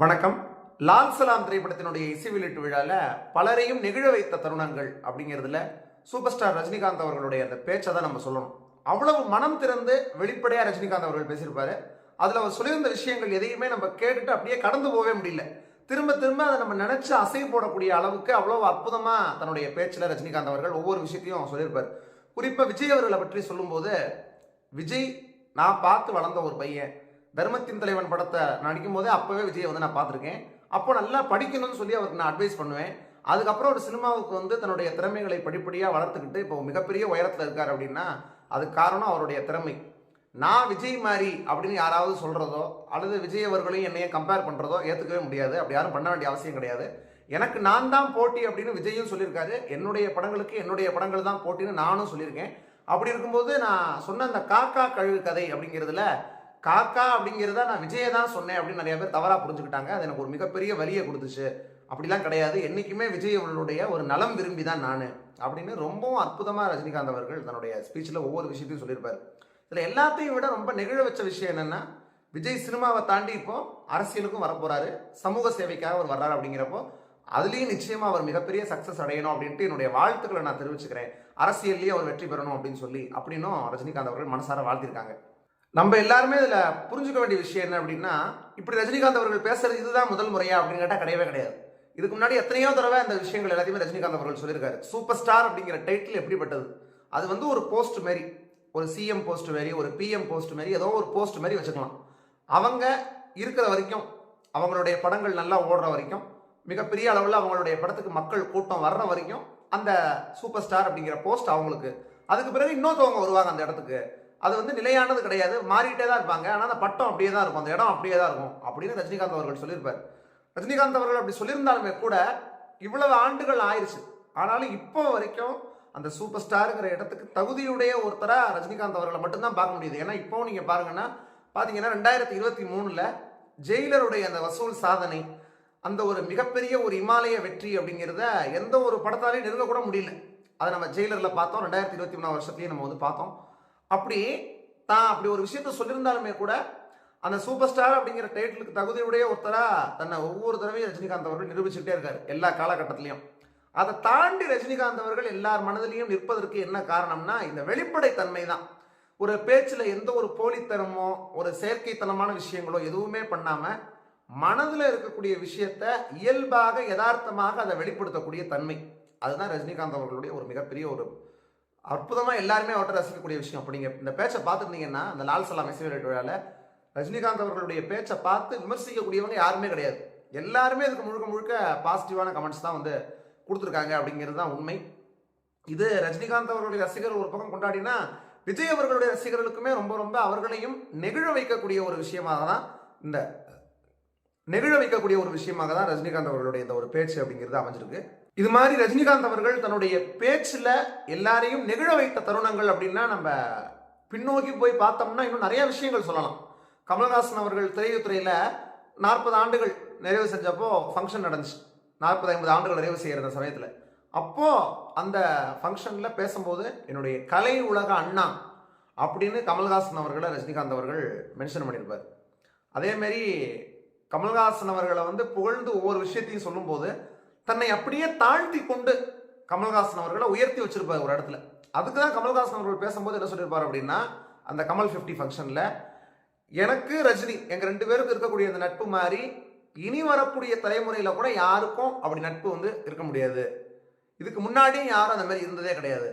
வணக்கம். லால் சலாம் திரைப்படத்தினுடைய இசை வெளியீட்டு விழாவில் பலரையும் நெகிழ வைத்த தருணங்கள் அப்படிங்கிறதுல சூப்பர் ஸ்டார் ரஜினிகாந்த் அவர்களுடைய அந்த பேச்சை தான் நம்ம சொல்லணும். அவ்வளவு மனம் திறந்து வெளிப்படையாக ரஜினிகாந்த் அவர்கள் பேசியிருப்பாரு. அதில் அவர் சொல்லியிருந்த விஷயங்கள் எதையுமே நம்ம கேட்டுட்டு அப்படியே கடந்து போகவே முடியல. திரும்ப திரும்ப அதை நம்ம நினச்சி அசை போடக்கூடிய அளவுக்கு அவ்வளோ அற்புதமாக தன்னுடைய பேச்சில் ரஜினிகாந்த் அவர்கள் ஒவ்வொரு விஷயத்தையும் சொல்லியிருப்பார். குறிப்பாக விஜய் அவர்களை பற்றி சொல்லும்போது விஜய் நான் பார்த்து வளர்ந்த ஒரு பையன். தர்மத்தின் தலைவன் படத்தை நடிக்கும் போதே அப்போவே விஜய் வந்து நான் பார்த்துருக்கேன். அப்போ நல்லா படிக்கணும்னு சொல்லி அவருக்கு நான் அட்வைஸ் பண்ணுவேன். அதுக்கப்புறம் ஒரு சினிமாவுக்கு வந்து தன்னுடைய திறமைகளை படிப்படியாக வளர்த்துக்கிட்டு இப்போ மிகப்பெரிய உயரத்தில் இருக்கார் அப்படின்னா அதுக்கு காரணம் அவருடைய திறமை. நான் விஜய் மாதிரி அப்படின்னு யாராவது சொல்கிறதோ அல்லது விஜய் அவர்களையும் என்னையும் கம்பேர் பண்ணுறதோ ஏற்றுக்கவே முடியாது. அப்படி யாரும் பண்ண வேண்டிய அவசியம் கிடையாது. எனக்கு நான் தான் போட்டி அப்படின்னு விஜயும் சொல்லியிருக்காரு. என்னுடைய படங்களுக்கு என்னுடைய படங்கள் தான் போட்டின்னு நானும் சொல்லியிருக்கேன். அப்படி இருக்கும்போது நான் சொன்ன அந்த காக்கா கழுகு கதை அப்படிங்கிறதுல காக்கா அப்படிங்கிறத நான் விஜயை தான் சொன்னேன் அப்படின்னு நிறைய பேர் தவறாக புரிஞ்சுக்கிட்டாங்க. அது எனக்கு ஒரு மிகப்பெரிய வலியை கொடுத்துச்சு. அப்படிலாம் கிடையாது. என்றைக்குமே விஜய் அவர்களுடைய ஒரு நலம் விரும்பி தான் நான் அப்படின்னு ரொம்பவும் அற்புதமாக ரஜினிகாந்த் அவர்கள் தன்னுடைய ஸ்பீச்சில் ஒவ்வொரு விஷயத்தையும் சொல்லியிருப்பார். இதில் எல்லாத்தையும் விட ரொம்ப நெகிழ வச்ச விஷயம் என்னென்னா விஜய் சினிமாவை தாண்டி இப்போ அரசியலுக்கும் வரப்போகிறாரு சமூக சேவைக்காக அவர் வர்றாரு அப்படிங்கிறப்போ அதுலேயும் நிச்சயமாக அவர் மிகப்பெரிய சக்ஸஸ் அடையணும் அப்படின்ட்டு என்னுடைய வாழ்த்துக்களை நான் தெரிவிச்சுக்கிறேன். அரசியல்லேயே அவர் வெற்றி பெறணும் அப்படின்னு சொல்லி அப்படின்னும் ரஜினிகாந்த் அவர்கள் மனசார வாழ்த்திருக்காங்க. நம்ம எல்லாருமே இதில் புரிஞ்சுக்க வேண்டிய விஷயம் என்ன அப்படின்னா இப்படி ரஜினிகாந்த் அவர்கள் பேசுறது இதுதான் முதல் முறையா அப்படின்னு கேட்டால் கிடையவே கிடையாது. இதுக்கு முன்னாடி எத்தனையோ தடவை அந்த விஷயங்கள் எல்லாத்தையுமே ரஜினிகாந்த் அவர்கள் சொல்லியிருக்காரு. சூப்பர் ஸ்டார் அப்படிங்கிற டைட்டில் எப்படிப்பட்டது? அது வந்து ஒரு போஸ்ட் மாரி ஒரு சிஎம் போஸ்ட் மாரி ஒரு பிஎம் போஸ்ட் மாரி ஏதோ ஒரு போஸ்ட் மாரி வச்சுக்கலாம். அவங்க இருக்கிற வரைக்கும் அவங்களுடைய படங்கள் நல்லா ஓடுற வரைக்கும் மிகப்பெரிய அளவில் அவங்களுடைய படத்துக்கு மக்கள் கூட்டம் வர்ற வரைக்கும் அந்த சூப்பர் ஸ்டார் அப்படிங்கிற போஸ்ட் அவங்களுக்கு. அதுக்கு பிறகு இன்னொருத்தவங்க வருவாங்க அந்த இடத்துக்கு. அது வந்து நிலையானது கிடையாது. மாறிட்டே தான் இருப்பாங்க. ஆனால் அந்த பட்டம் அப்படியே தான் இருக்கும். அந்த இடம் அப்படியே தான் இருக்கும் அப்படின்னு ரஜினிகாந்த் அவர்கள் சொல்லியிருப்பார். ரஜினிகாந்த் அவர்கள் அப்படி சொல்லியிருந்தாலுமே கூட இவ்வளவு ஆண்டுகள் ஆயிடுச்சு ஆனாலும் இப்போ வரைக்கும் அந்த சூப்பர் ஸ்டாருங்கிற இடத்துக்கு தகுதியுடைய ஒருத்தராக ரஜினிகாந்த் அவர்களை மட்டும்தான் பார்க்க முடியுது. ஏன்னா இப்போ நீங்கள் பாருங்கன்னா பார்த்தீங்கன்னா ரெண்டாயிரத்தி இருபத்தி மூணில் ஜெயிலருடைய அந்த வசூல் சாதனை அந்த ஒரு மிகப்பெரிய ஒரு இமாலய வெற்றி அப்படிங்கிறத எந்த ஒரு படத்தாலையும் நெருங்கக்கூட முடியல. அதை நம்ம ஜெயிலரில் பார்த்தோம். ரெண்டாயிரத்தி இருபத்தி மூணாம் வருஷத்தையும் நம்ம வந்து பார்த்தோம். அப்படி தான் அப்படி ஒரு விஷயத்த சொல்லியிருந்தாலுமே கூட அந்த சூப்பர் ஸ்டார் அப்படிங்கிற டைட்டிலுக்கு தகுதியுடைய ஒருத்தரா தன்னை ஒவ்வொரு தடவையும் ரஜினிகாந்த் அவர்கள் நிரூபிச்சுட்டே இருக்காரு எல்லா காலகட்டத்திலையும். அதை தாண்டி ரஜினிகாந்த் அவர்கள் எல்லார் மனதிலையும் நிற்பதற்கு என்ன காரணம்னா இந்த வெளிப்படைத்தன்மை தான் ஒரு பேச்சில் எந்த ஒரு போலித்தனமோ ஒரு செயற்கைத்தனமான விஷயங்களோ எதுவுமே பண்ணாம மனதில் இருக்கக்கூடிய விஷயத்த இயல்பாக யதார்த்தமாக அதை வெளிப்படுத்தக்கூடிய தன்மை. அதுதான் ரஜினிகாந்த் அவர்களுடைய ஒரு மிகப்பெரிய ஒரு அற்புதமாக எல்லாருமே அவர்கிட்ட ரசிக்கக்கூடிய விஷயம். அப்படிங்க இந்த பேச்சை பார்த்துருந்தீங்கன்னா அந்த லால் சலாம் இசை விழாவில் ரஜினிகாந்த் அவர்களுடைய பேச்சை பார்த்து விமர்சிக்கக்கூடியவங்க யாருமே கிடையாது. எல்லாருமே இதுக்கு முழுக்க முழுக்க பாசிட்டிவான கமெண்ட்ஸ் தான் வந்து கொடுத்துருக்காங்க அப்படிங்கிறது தான் உண்மை. இது ரஜினிகாந்த் அவர்களுடைய ரசிகர் ஒரு பக்கம் கொண்டாடினா விஜய் அவர்களுடைய ரசிகர்களுக்குமே ரொம்ப ரொம்ப அவர்களையும் நெகிழ வைக்கக்கூடிய ஒரு விஷயமாக தான் இந்த நெகிழ வைக்கக்கூடிய ஒரு விஷயமாக தான் ரஜினிகாந்த் அவர்களுடைய இந்த ஒரு பேச்சு அப்படிங்கிறது அமைஞ்சிருக்கு. இது மாதிரி ரஜினிகாந்த் அவர்கள் தன்னுடைய பேச்சில் எல்லாரையும் நெகிழ வைத்த தருணங்கள் அப்படின்னா நம்ம பின்னோக்கி போய் பார்த்தோம்னா இன்னும் நிறைய விஷயங்கள் சொல்லலாம். கமல்ஹாசன் அவர்கள் திரையுத்துறையில் நாற்பது ஆண்டுகள் நிறைவு செஞ்சப்போ ஃபங்க்ஷன் நடந்துச்சு. நாற்பது ஐம்பது ஆண்டுகள் நிறைவு செய்கிற சமயத்தில். அப்போது அந்த ஃபங்க்ஷனில் பேசும்போது என்னுடைய கலை உலக அண்ணா அப்படின்னு கமல்ஹாசன் அவர்களை ரஜினிகாந்த் அவர்கள் மென்ஷன் பண்ணியிருப்பார். அதேமாரி கமல்ஹாசன் அவர்களை வந்து புகழ்ந்து ஒவ்வொரு விஷயத்தையும் சொல்லும்போது தன்னை அப்படியே தாழ்த்தி கொண்டு கமல்ஹாசன் அவர்களை உயர்த்தி வச்சிருப்பார் ஒரு இடத்துல. அதுக்கு தான் கமல்ஹாசன் அவர்கள் பேசும்போது என்ன சொல்லியிருப்பார் அப்படின்னா அந்த கமல் ஃபிஃப்டி ஃபங்க்ஷனில் எனக்கு ரஜினி எங்கள் ரெண்டு பேருக்கு இருக்கக்கூடிய அந்த நட்பு மாதிரி இனி வரக்கூடிய தலைமுறையில் கூட யாருக்கும் அப்படி நட்பு வந்து இருக்க முடியாது. இதுக்கு முன்னாடியும் யாரும் அந்த மாதிரி இருந்ததே கிடையாது.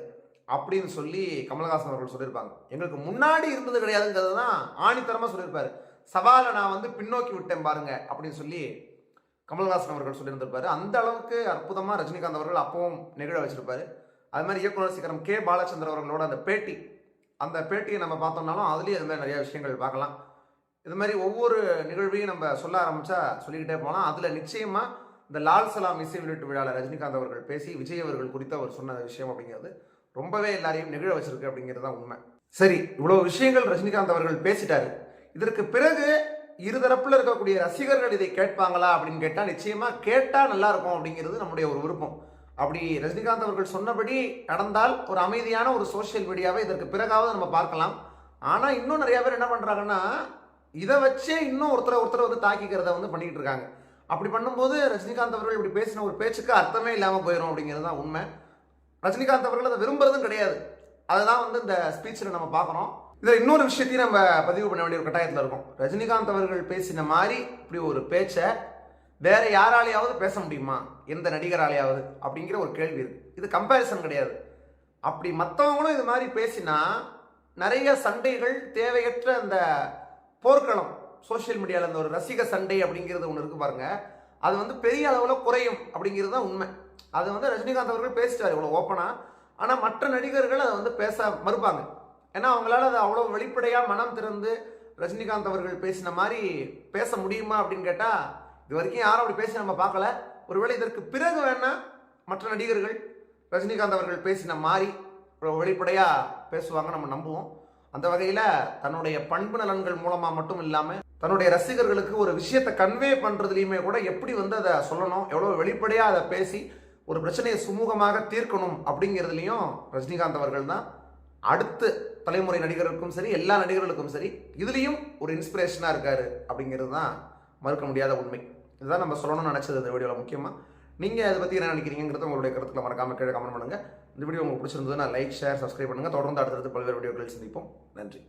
அப்படின்னு சொல்லி கமல்ஹாசன் அவர்கள் சொல்லியிருப்பாங்க. எங்களுக்கு முன்னாடி இருந்தது கிடையாதுங்கிறது தான் ஆணித்தரமாக சொல்லியிருப்பாரு. சவாலை நான் வந்து பின்னோக்கி விட்டேன் பாருங்க அப்படின்னு சொல்லி கமல்ஹாசன் அவர்கள் சொல்லியிருந்திருப்பாரு. அந்த அளவுக்கு அற்புதமாக ரஜினிகாந்த் அவர்கள் அப்பவும் நிகழ வச்சிருப்பாரு. அது மாதிரி இயக்குனர் சீக்கிரம் கே. பாலச்சந்திர அவர்களோட அந்த பேட்டி அந்த பேட்டியை நம்ம பார்த்தோம்னாலும் அதுலேயும் அது மாதிரி நிறைய விஷயங்கள் பார்க்கலாம். இது மாதிரி ஒவ்வொரு நிகழ்வையும் நம்ம சொல்ல ஆரம்பித்தா சொல்லிக்கிட்டே போகலாம் அதில் நிச்சயமாக இந்த லால் சலாம் இசை வெளியீட்டு விழாவில் ரஜினிகாந்த் அவர்கள் பேசி விஜய் அவர்கள் குறித்து அவர் சொன்ன விஷயம் அப்படிங்கிறது ரொம்பவே எல்லாரையும் நிகழ வச்சிருக்கு அப்படிங்கிறது தான் உண்மை. சரி இவ்வளோ விஷயங்கள் ரஜினிகாந்த் அவர்கள் பேசிட்டாரு. இதற்கு பிறகு இருதரப்புல இருக்கக்கூடிய ரசிகர்கள் இதை கேட்பாங்களா அப்படின்னு கேட்டால் நிச்சயமா கேட்டால் நல்லா இருக்கும் அப்படிங்கிறது நம்முடைய ஒரு விருப்பம். அப்படி ரஜினிகாந்த் அவர்கள் சொன்னபடி நடந்தால் ஒரு அமைதியான ஒரு சோஷியல் மீடியாவை இதற்கு பிறகாவது நம்ம பார்க்கலாம். ஆனால் இன்னும் நிறைய பேர் என்ன பண்ணுறாங்கன்னா இதை வச்சே இன்னும் ஒருத்தரை ஒருத்தரை வந்து தாக்கிக்கிறத வந்து பண்ணிக்கிட்டு இருக்காங்க. அப்படி பண்ணும்போது ரஜினிகாந்த் அவர்கள் இப்படி பேசின ஒரு பேச்சுக்கு அர்த்தமே இல்லாமல் போயிடும் அப்படிங்கிறது தான் உண்மை. ரஜினிகாந்த் அவர்கள் அதை விரும்புறதும் கிடையாது. அதுதான் வந்து இந்த ஸ்பீச்சில் நம்ம பார்க்குறோம். இதில் இன்னொரு விஷயத்தையும் நம்ம பதிவு பண்ண வேண்டிய ஒரு கட்டாயத்தில் இருக்கும். ரஜினிகாந்த் அவர்கள் பேசின மாதிரி இப்படி ஒரு பேச்சை வேற யாராலையாவது பேச முடியுமா? எந்த நடிகராலையாவது? அப்படிங்கிற ஒரு கேள்வி இருக்கு. இது கம்பேரிசன் கிடையாது. அப்படி மற்றவங்களும் இது மாதிரி பேசினா நிறைய சண்டைகள் தேவையற்ற அந்த போர்க்களம் சோஷியல் மீடியாவில் அந்த ஒரு ரசிக சண்டை அப்படிங்கிறது ஒன்று இருக்கு பாருங்க. அது வந்து பெரிய அளவில் குறையும் அப்படிங்கிறது தான் உண்மை. அது வந்து ரஜினிகாந்த் அவர்கள் பேசிட்டார் இவ்வளோ ஓப்பனாக ஆனால் மற்ற நடிகர்கள் அதை வந்து பேச மறுப்பாங்க. ஏன்னா அவங்களால அதை அவ்வளோ வெளிப்படையாக மனம் திறந்து ரஜினிகாந்த் அவர்கள் பேசின மாதிரி பேச முடியுமா அப்படின்னு கேட்டால் இது வரைக்கும் யாரும் அப்படி பேசி நம்ம பார்க்கல. ஒருவேளை இதற்கு பிறகு வேணால் மற்ற நடிகர்கள் ரஜினிகாந்த் அவர்கள் பேசின மாதிரி வெளிப்படையாக பேசுவாங்க நம்ம நம்புவோம். அந்த வகையில் தன்னுடைய பண்பு நலன்கள் மூலமாக மட்டும் இல்லாமல் தன்னுடைய ரசிகர்களுக்கு ஒரு விஷயத்தை கன்வே பண்ணுறதுலையுமே கூட எப்படி வந்து அதை சொல்லணும் எவ்வளோ வெளிப்படையாக அதை பேசி ஒரு பிரச்சனையை சுமூகமாக தீர்க்கணும் அப்படிங்கிறதுலையும் ரஜினிகாந்த் அவர்கள் தான் அடுத்து தலைமுறை நடிகருக்கும் சரி எல்லா நடிகர்களுக்கும் சரி இதுலேயும் ஒரு இன்ஸ்பிரேஷனாக இருக்காரு அப்படிங்கிறது தான் மறுக்க முடியாத உண்மை. இதுதான் நம்ம சொல்லணும்னு நினச்சது இந்த வீடியோவில் முக்கியமாக நீங்கள் அதை பற்றி என்ன நினைக்கிறீங்கிறத உங்களுடைய கருத்துக்களை மறக்காம கீழே கமெண்ட் பண்ணுங்கள் இந்த வீடியோ உங்களுக்கு பிடிச்சிருந்ததுன்னா லைக் ஷேர் சப்ஸ்கிரைப் பண்ணுங்கள் தொடர்ந்து அடுத்தடுத்து பல்வேறு வீடியோக்கள் சந்திப்போம். நன்றி.